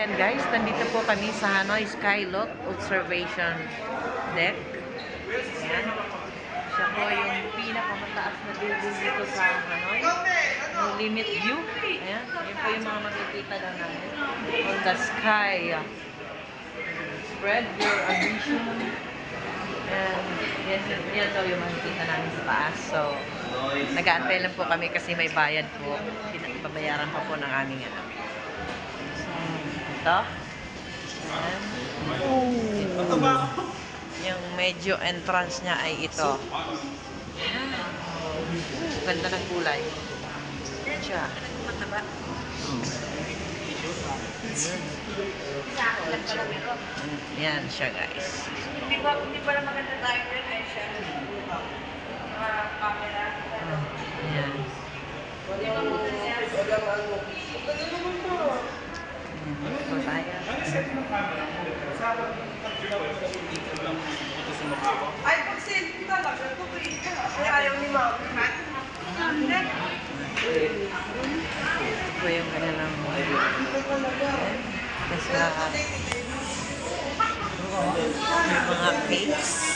Ayan guys, nandito po kami sa Hanoi Skylock Observation Deck. Ayan. Siya po yung pinakamataas na building dito sa Hanoi. No limit view. Ayan. Ayan po yung mga makikita daw namin. On the sky. Spread your ambition. And yan, yan daw yung makikita namin sa taas. So, nag-aantay lang po kami kasi may bayad po. Pinabayaran pa po ng aming anak. Ito. Ayan. Yung medyo entrance niya ay ito. Ganda ng kulay. Siya. Yan siya guys. Hindi ba, hindi pala maganda tayo yun ay siya. Mga camera. Yan. Yan tayo. Ay, pag selfie talaga, tuloy ka. Ay, ayaw ni Mami. Ito yung kanilang lahat. May mga.